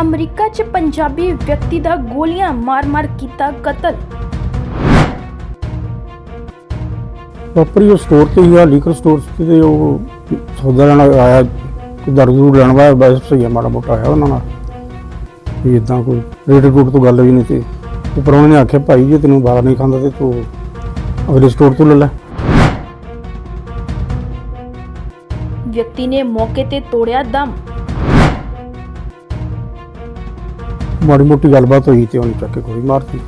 America 'ਚ ਪੰਜਾਬੀ ਵਿਅਕਤੀ ਦਾ ਗੋਲੀਆਂ ਮਾਰ-ਮਾਰ ਕੀਤਾ ਕਤਲ। ਵਾਪਰੀ ਉਹ ਸਟੋਰ ਤੇ ਹੀ ਆ ਲੀਕਰ ਸਟੋਰ ਤੇ ਉਹ ਸੌਦਾ ਲੈਣ ਆਇਆ ਕੋਈ ਦਾਰੂ ਦੂਰੂ ਲੈਣ ਵਾਇਆ ਬਸ ਸਹੀ ਆ ਮਾੜਾ ਮੋਟਾ ਆਇਆ ਉਹਨਾਂ ਨਾਲ। ਵੀ ਇਦਾਂ ਕੋਈ ਰੇਟ ਰੂਟ ਤੋਂ ਗੱਲ ਵੀ ਨਹੀਂ ਤੇ ਉੱਪਰ ਉਹਨਾਂ ਨੇ ਆਖਿਆ ਭਾਈ ਜੇ ਤੈਨੂੰ ਬਾਹਰ ਨਹੀਂ ਖਾਂਦਾ ਤੇ ਤੂੰ ਅਗਲੇ ਸਟੋਰ ਤੋਂ ਲੈ ਲੈ। ਵਿਅਕਤੀ ਨੇ ਮੌਕੇ ਤੇ ਤੋੜਿਆ ਦਮ। ਮਾੜੀ ਮੋਟੀ ਗੱਲਬਾਤ ਹੋਈ ਤੇ ਉਹਨੇ ਚੱਕ ਕੇ ਗੋਲੀ ਮਾਰਤੀ।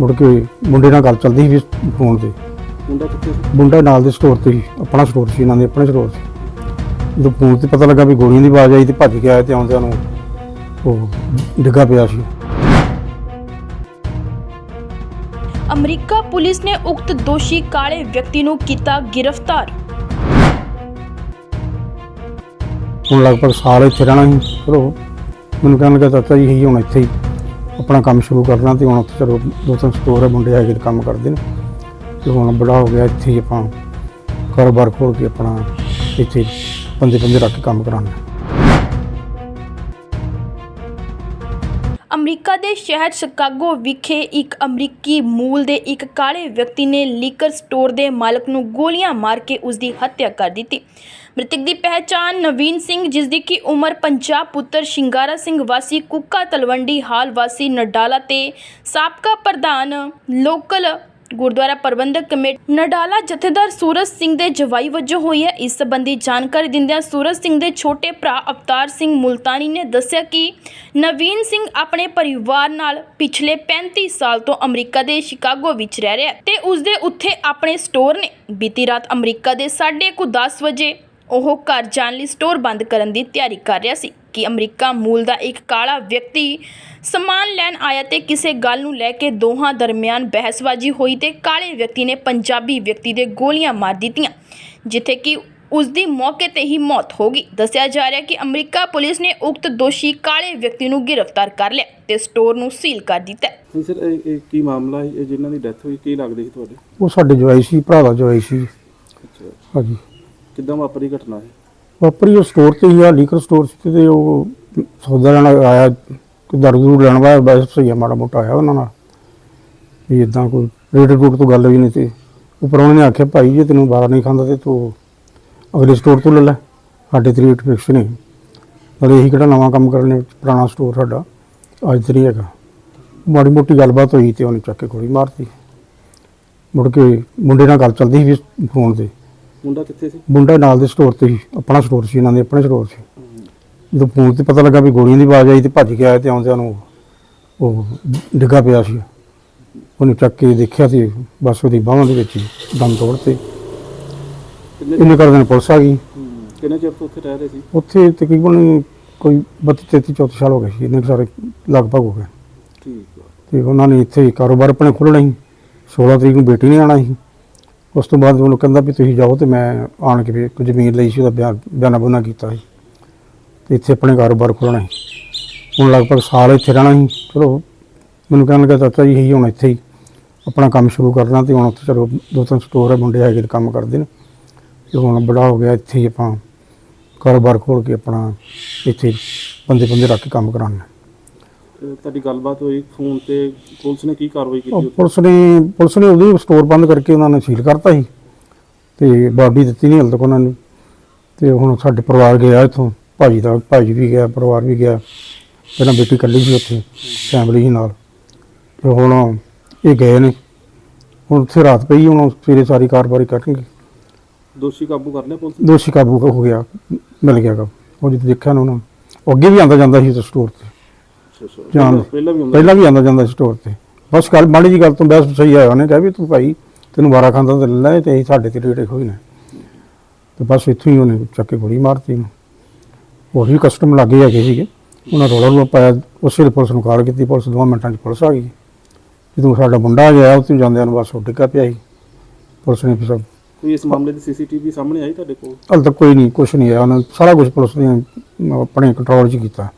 ਮੁੜ ਕੇ ਮੁੰਡੇ ਨਾਲ ਗੱਲ ਚੱਲਦੀ ਸੀ ਫੋਨ ਤੇ। ਮੁੰਡਾ ਕਿੱਥੇ ਸੀ? ਮੁੰਡਾ ਨਾਲ ਦੇ ਸਟੋਰ ਤੇ ਸੀ ਆਪਣਾ ਸਟੋਰ ਸੀ ਇਹਨਾਂ ਦੇ ਆਪਣੇ ਸਟੋਰ ਸੀ। ਜਦੋਂ ਫੋਨ ਤੇ ਪਤਾ ਲੱਗਾ ਵੀ ਗੋਲੀਆਂ ਦੀ ਆਵਾਜ਼ ਆਈ ਤੇ ਭੱਜ ਕੇ ਆਇਆ ਤੇ ਆਉਂਦਿਆਂ ਨੂੰ ਉਹ ਡਿੱਗਾ ਪਿਆ ਸੀ। ਅਮਰੀਕਾ ਪੁਲਿਸ ਨੇ ਉਕਤ ਦੋਸ਼ੀ ਕਾਲੇ ਵਿਅਕਤੀ ਨੂੰ ਕੀਤਾ ਗ੍ਰਿਫਤਾਰ। ਹੁਣ ਲਗਭਗ ਸਾਲ ਇੱਥੇ ਰਹਿਣਾ ਸੀ ਚਲੋ ਮੈਨੂੰ ਕਹਿਣ ਲੱਗਾ, ਚਾਚਾ ਜੀ ਹੀ ਹੁਣ ਇੱਥੇ ਹੀ ਆਪਣਾ ਕੰਮ ਸ਼ੁਰੂ ਕਰਨਾ ਤੇ ਹੁਣ ਉੱਥੇ ਚਲੋ ਦੋ ਤਿੰਨ ਸਟੋਰ ਹੈ ਮੁੰਡੇ ਹੈਗੇ ਤੇ ਕੰਮ ਕਰਦੇ ਨੇ। ਤੇ ਹੁਣ ਬੜਾ ਹੋ ਗਿਆ, ਇੱਥੇ ਹੀ ਆਪਾਂ ਕਾਰੋਬਾਰ ਖੋਲ ਕੇ ਆਪਣਾ ਇੱਥੇ ਬੰਦੇ ਬੰਦੇ ਰੱਖ ਕੇ ਕੰਮ ਕਰਾਉਣਾ। ਅਮਰੀਕਾ ਦੇ ਸ਼ਹਿਰ ਸ਼ਿਕਾਗੋ ਵਿਖੇ ਇੱਕ ਅਮਰੀਕੀ ਮੂਲ ਦੇ ਇੱਕ ਕਾਲੇ ਵਿਅਕਤੀ ਨੇ ਲੀਕਰ ਸਟੋਰ ਦੇ ਮਾਲਕ ਨੂੰ ਗੋਲੀਆਂ ਮਾਰ ਕੇ ਉਸ ਦੀ ਹੱਤਿਆ ਕਰ ਦਿੱਤੀ। ਮ੍ਰਿਤਕ ਦੀ ਪਹਿਚਾਣ ਨਵੀਨ ਸਿੰਘ ਜਿਸ ਦੀ ਕਿ ਉਮਰ ਪੰਜਾਹ ਪੁੱਤਰ ਸ਼ਿੰਗਾਰਾ ਸਿੰਘ ਵਾਸੀ ਕੁੱਕਾ ਤਲਵੰਡੀ ਹਾਲ ਵਾਸੀ ਨਡਾਲਾ ਤੇ ਸਾਬਕਾ ਪ੍ਰਧਾਨ ਲੋਕਲ ਗੁਰਦੁਆਰਾ ਪ੍ਰਬੰਧਕ ਕਮੇਟੀ ਨਡਾਲਾ ਜਥੇਦਾਰ ਸੂਰਜ ਸਿੰਘ ਦੇ ਜਵਾਈ ਵਜੋਂ ਹੋਈ ਹੈ। ਇਸ ਸੰਬੰਧੀ ਜਾਣਕਾਰੀ ਦਿੰਦਿਆਂ ਸੂਰਜ ਸਿੰਘ ਦੇ ਛੋਟੇ ਭਰਾ ਅਵਤਾਰ ਸਿੰਘ ਮੁਲਤਾਨੀ ਨੇ ਦੱਸਿਆ ਕਿ ਨਵੀਨ ਸਿੰਘ ਆਪਣੇ ਪਰਿਵਾਰ ਨਾਲ ਪਿਛਲੇ 35 ਸਾਲ ਤੋਂ ਅਮਰੀਕਾ ਦੇ ਸ਼ਿਕਾਗੋ ਵਿੱਚ ਰਹਿ ਰਿਹਾ ਹੈ ਤੇ ਉਸ ਦੇ ਉੱਥੇ ਆਪਣੇ ਸਟੋਰ ਨੇ ਬੀਤੀ ਰਾਤ ਅਮਰੀਕਾ ਦੇ 10:30 ਵਜੇ ਉਹ ਘਰ ਜਾਣ ਲਈ ਸਟੋਰ ਬੰਦ ਕਰਨ ਦੀ ਤਿਆਰੀ ਕਰ ਰਿਹਾ ਸੀ ਕਿ ਅਮਰੀਕਾ ਮੂਲ ਦਾ ਇੱਕ ਕਾਲਾ ਵਿਅਕਤੀ ਸਮਾਨ ਲੈਣ ਆਇਆ ਤੇ ਕਿਸੇ ਗੱਲ ਨੂੰ ਲੈ ਕੇ ਦੋਹਾਂ ਦਰਮਿਆਨ ਬਹਿਸਬਾਜ਼ੀ ਹੋਈ ਤੇ ਕਾਲੇ ਵਿਅਕਤੀ ਨੇ ਪੰਜਾਬੀ ਵਿਅਕਤੀ ਦੇ ਗੋਲੀਆਂ ਮਾਰ ਦਿੱਤੀਆਂ ਜਿੱਥੇ ਕਿ ਉਸ ਦੀ ਮੌਕੇ ਤੇ ਹੀ ਮੌਤ ਹੋ ਗਈ। ਦੱਸਿਆ ਜਾ ਰਿਹਾ ਕਿ ਅਮਰੀਕਾ ਪੁਲਿਸ ਨੇ ਉਕਤ ਦੋਸ਼ੀ ਕਾਲੇ ਵਿਅਕਤੀ ਨੂੰ ਗ੍ਰਿਫਤਾਰ ਕਰ ਲਿਆ ਤੇ ਸਟੋਰ ਨੂੰ ਸੀਲ ਕਰ ਦਿੱਤਾ। ਹੈ। ਨਹੀਂ ਸਰ ਇਹ ਇਹ ਕੀ ਮਾਮਲਾ ਹੈ? ਇਹ ਜਿਨ੍ਹਾਂ ਦੀ ਡੈਥ ਹੋਈ ਕੀ ਲੱਗਦੇ ਸੀ ਤੁਹਾਡੇ? ਉਹ ਸਾਡੇ ਜਵਾਈ ਸੀ ਭਰਾ ਦਾ ਜਵਾਈ ਸੀ। ਅੱਛਾ। ਹਾਂਜੀ। ਕਿੱਦਾਂ ਵਾਪਰੀ ਘਟਨਾ ਹੈ ਵਾਪਰੀ ਉਹ ਸਟੋਰ ਤੇ ਹੀ ਆ ਲੀਕਰ ਸਟੋਰ ਸੀ ਤੇ ਉਹ ਸੌਦਾ ਲੈਣ ਆਇਆ ਕਿ ਦਰਦ ਦੂਰੂ ਲੈਣ ਵਾਲਾ ਬਸ ਸਹੀ ਆ, ਮਾੜਾ ਮੋਟਾ ਆਇਆ ਉਹਨਾਂ ਨਾਲ। ਵੀ ਇਦਾਂ ਕੋਈ ਰੇਟ ਰੂਟ ਤੋਂ ਗੱਲ ਵੀ ਨਹੀਂ ਤੇ ਉੱਪਰ ਉਹਨਾਂ ਨੇ ਆਖਿਆ, ਭਾਈ, ਜੇ ਤੈਨੂੰ ਬਾਹਰ ਨਹੀਂ ਖਾਂਦਾ ਤੇ ਤੂੰ ਅਗਲੇ ਸਟੋਰ ਤੋਂ ਲੈ ਲੈ। ਸਾਡੇ ਤੇ ਰੇਟ ਫਿਕਸ ਨਹੀਂ ਨਾਲੇ ਇਹੀ ਕਿਹੜਾ ਨਵਾਂ ਕੰਮ ਕਰਨੇ ਪੁਰਾਣਾ ਸਟੋਰ ਸਾਡਾ। ਅੱਜ ਤੇ ਨਹੀਂ ਹੈਗਾ। ਮਾੜੀ ਮੋਟੀ ਗੱਲਬਾਤ ਹੋਈ ਤੇ ਉਹਨੇ ਚੱਕ ਕੇ ਗੋਲੀ ਮਾਰਤੀ। ਮੁੜ ਕੇ ਮੁੰਡੇ ਨਾਲ ਗੱਲ ਚੱਲਦੀ ਸੀ ਫੋਨ ਤੇ। ਮੁੰਡਾ ਕਿੱਥੇ ਸੀ? ਮੁੰਡਾ ਨਾਲ ਦੇ ਸਟੋਰ ਤੇ ਸੀ ਆਪਣਾ ਸਟੋਰ ਸੀ ਇਹਨਾਂ ਦੇ ਆਪਣੇ ਸਟੋਰ ਸੀ। ਜਦੋਂ ਫੋਨ ਤੇ ਪਤਾ ਲੱਗਾ ਵੀ ਗੋਲੀਆਂ ਦੀ ਆਵਾਜ਼ ਆਈ ਤੇ ਭੱਜ ਕੇ ਆਇਆ ਤੇ ਆਉਂਦਿਆਂ ਨੂੰ ਉਹ ਡਿੱਗਾ ਪਿਆ ਸੀ। ਉਹਨੇ ਚੱਕ ਕੇ ਦੇਖਿਆ ਤੇ ਬਸ ਉਹਦੀ ਬਾਹਾਂ ਦੇ ਵਿੱਚ ਦਮ ਤੋੜ ਤੇ ਕਿੰਨੇ ਕਰਦੇ ਨੇ ਪੁਲਿਸ ਆ ਗਈ। ਕਿੰਨੇ ਚਿਰ ਤੋਂ ਉੱਥੇ ਰਹਿ ਰਹੇ ਸੀ? ਉੱਥੇ ਤਕਰੀਬਨ ਕੋਈ 32 33 34 ਸਾਲ ਹੋ ਗਏ ਸੀ ਇਹਨੇ ਸਾਰੇ ਲਗਭਗ ਹੋ ਗਏ। ਠੀਕ ਤੇ ਉਹਨਾਂ ਨੇ ਇੱਥੇ ਕਾਰੋਬਾਰ ਆਪਣੇ ਖੋਲ੍ਹਣਾ ਸੀ। 16 ਤਰੀਕ ਨੂੰ ਬੇਟੀ ਨੇ ਆਣਾ ਸੀ। ਉਸ ਤੋਂ ਬਾਅਦ ਉਹਨੂੰ ਕਹਿੰਦਾ ਵੀ ਤੁਸੀਂ ਜਾਓ ਤੇ ਮੈਂ ਆਣ ਕੇ ਵੀ ਜ਼ਮੀਨ ਲਈ ਸੀ, ਉਹਦਾ ਬਿਆਨ ਬਿਆਨਾ ਬੁਨਾ ਕੀਤਾ ਸੀ। ਤੇ ਇੱਥੇ ਆਪਣੇ ਕਾਰੋਬਾਰ ਖੋਲ੍ਹਣਾ ਸੀ। ਹੁਣ ਲਗਭਗ ਸਾਲ ਇੱਥੇ ਰਹਿਣਾ ਸੀ। ਚਲੋ, ਮੈਨੂੰ ਕਹਿਣ ਲੱਗਾ, ਚਾਚਾ ਜੀ ਹੀ ਹੁਣ ਇੱਥੇ ਹੀ ਆਪਣਾ ਕੰਮ ਸ਼ੁਰੂ ਕਰਨਾ ਤੇ ਹੁਣ ਉੱਥੇ ਚਲੋ ਦੋ ਤਿੰਨ ਸਟੋਰ ਹੈ ਮੁੰਡੇ ਹੈਗੇ ਕੰਮ ਕਰਦੇ ਨੇ। ਤੇ ਹੁਣ ਬੜਾ ਹੋ ਗਿਆ, ਇੱਥੇ ਹੀ ਆਪਾਂ ਕਾਰੋਬਾਰ ਖੋਲ ਕੇ ਆਪਣਾ ਇੱਥੇ ਬੰਦੇ ਬੰਦੇ ਰੱਖ ਕੇ ਕੰਮ ਕਰਾਉਣਾ। ਤੁਹਾਡੀ ਗੱਲਬਾਤ ਹੋਈ ਫੋਨ ਤੇ ਪੁਲਿਸ ਨੇ ਕੀ ਕਾਰਵਾਈ ਕੀਤੀ ਉਹ ਉੱਥੇ? ਪੁਲਿਸ ਨੇ ਪੁਲਿਸ ਨੇ ਉਹਦੀ ਸਟੋਰ ਬੰਦ ਕਰਕੇ ਉਹਨਾਂ ਨੇ ਸੀਲ ਕਰਤਾ ਸੀ ਤੇ ਬਾਡੀ ਦਿੱਤੀ ਨਹੀਂ ਹਲ ਤੱਕ ਉਹਨਾਂ ਨੇ। ਤੇ ਹੁਣ ਸਾਡੇ ਪਰਿਵਾਰ ਗਿਆ ਇੱਥੋਂ ਭਾਜੀ ਦਾ ਭਾਜੀ ਵੀ ਗਿਆ ਪਰਿਵਾਰ ਵੀ ਗਿਆ। ਪਹਿਲਾਂ ਬੇਟੀ ਇਕੱਲੀ ਸੀ ਉੱਥੇ ਫੈਮਿਲੀ ਸੀ ਨਾਲ। ਤੇ ਹੁਣ ਇਹ ਗਏ ਨੇ। ਹੁਣ ਉੱਥੇ ਰਾਤ ਪਈ ਹੁਣ ਸਵੇਰੇ ਸਾਰੀ ਕਾਰਵਾਈ ਕਰਨਗੇ। ਦੋਸ਼ੀ ਕਾਬੂ ਕਰ ਲਿਆ ਪੁਲਿਸ ਨੇ? ਦੋਸ਼ੀ ਕਾਬੂ ਹੋ ਗਿਆ ਮਿਲ ਗਿਆ ਗਾ ਉਹ ਜਦੋਂ ਦੇਖਿਆ ਨਾ ਉਹਨਾਂ ਉਹ ਅੱਗੇ ਵੀ ਆਂਦਾ ਜਾਂਦਾ ਸੀ ਸਟੋਰ ਤੇ। ਜਾਣ- ਪਹਿਲਾਂ ਵੀ ਹੁੰਦਾ ਪਹਿਲਾਂ ਵੀ ਆਂਦਾ ਜਾਂਦਾ ਸੀ ਸਟੋਰ ਤੇ। ਬਸ ਗੱਲ ਮਾੜੀ ਜੀ ਗੱਲ ਤੋਂ ਬਸ ਸਹੀ ਆਇਆ ਉਹਨੇ ਕਿਹਾ ਵੀ ਤੂੰ ਭਾਈ ਤੈਨੂੰ ਵਾਰਾ ਖਾਂਦਾ ਤੇ ਲੈ ਲੈ ਤੇ ਅਸੀਂ ਸਾਡੇ ਤੇ ਰੇਟੇ ਹੋਈ ਨੇ। ਤੇ ਬਸ ਇੱਥੋਂ ਹੀ ਉਹਨੇ ਚੱਕ ਕੇ ਗੋਲੀ ਮਾਰਤੀ ਇਹਨੂੰ ਹੋਰ ਵੀ ਕਸਟਮ ਲੱਗੇ ਹੈਗੇ ਸੀਗੇ। ਉਹਨਾਂ ਰੋਲਾ ਨੂੰ ਪਾਇਆ ਉਸੇ ਵੇਲੇ ਪੁਲਿਸ ਨੂੰ ਕਾਲ ਕੀਤੀ ਪੁਲਿਸ ਦੋ ਮਿੰਟਾਂ 'ਚ ਪੁਲਿਸ ਆ ਗਈ। ਜਦੋਂ ਸਾਡਾ ਮੁੰਡਾ ਗਿਆ ਉੱਥੇ ਜਾਂਦਿਆਂ ਨੂੰ ਬਸ ਉਹ ਡਿੱਗਾ ਪਿਆ ਸੀ। ਪੁਲਿਸ ਨੇ ਫਿਰ ਕੋਈ ਇਸ ਮਾਮਲੇ ਦੀ ਸੀਸੀਟੀਵੀ ਸਾਹਮਣੇ ਆਈ ਤੁਹਾਡੇ ਕੋਲ? ਹਾਲੇ ਤੱਕ ਕੋਈ ਨਹੀਂ ਕੁਝ ਨਹੀਂ ਆਇਆ। ਉਹਨਾਂ ਨੇ ਸਾਰਾ ਕੁਝ ਪੁਲਿਸ ਨੇ ਆਪਣੇ ਕੰਟਰੋਲ 'ਚ ਕੀਤਾ।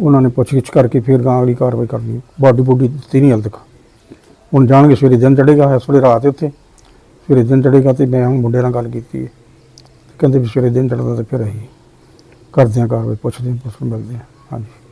ਉਹਨਾਂ ਨੇ ਪੁੱਛਗਿੱਛ ਕਰਕੇ ਫਿਰ ਗਾਂ ਅਗਲੀ ਕਾਰਵਾਈ ਕਰਨੀ ਬਾਡੀ ਬੁੱਡੀ ਦਿੱਤੀ ਨਹੀਂ ਹਾਲੇ ਤੱਕ। ਹੁਣ ਜਾਣਗੇ, ਸਵੇਰੇ ਦਿਨ ਚੜੇਗਾ ਇਸ ਵੇਲੇ ਰਾਤ ਹੈ ਉੱਥੇ। ਸਵੇਰੇ ਦਿਨ ਚੜੇਗਾ ਤੇ ਮੈਂ ਹੁਣ ਮੁੰਡੇ ਨਾਲ ਗੱਲ ਕੀਤੀ ਹੈ। ਕਹਿੰਦੇ ਵੀ ਸਵੇਰੇ ਦਿਨ ਚੜਦਾ ਤਾਂ ਫਿਰ ਅਸੀਂ ਕਰਦੇ ਹਾਂ ਕਾਰਵਾਈ ਪੁੱਛਦੇ ਹਾਂ, ਪੁੱਛਣ ਮਿਲਦੇ ਹਾਂ। ਹਾਂਜੀ।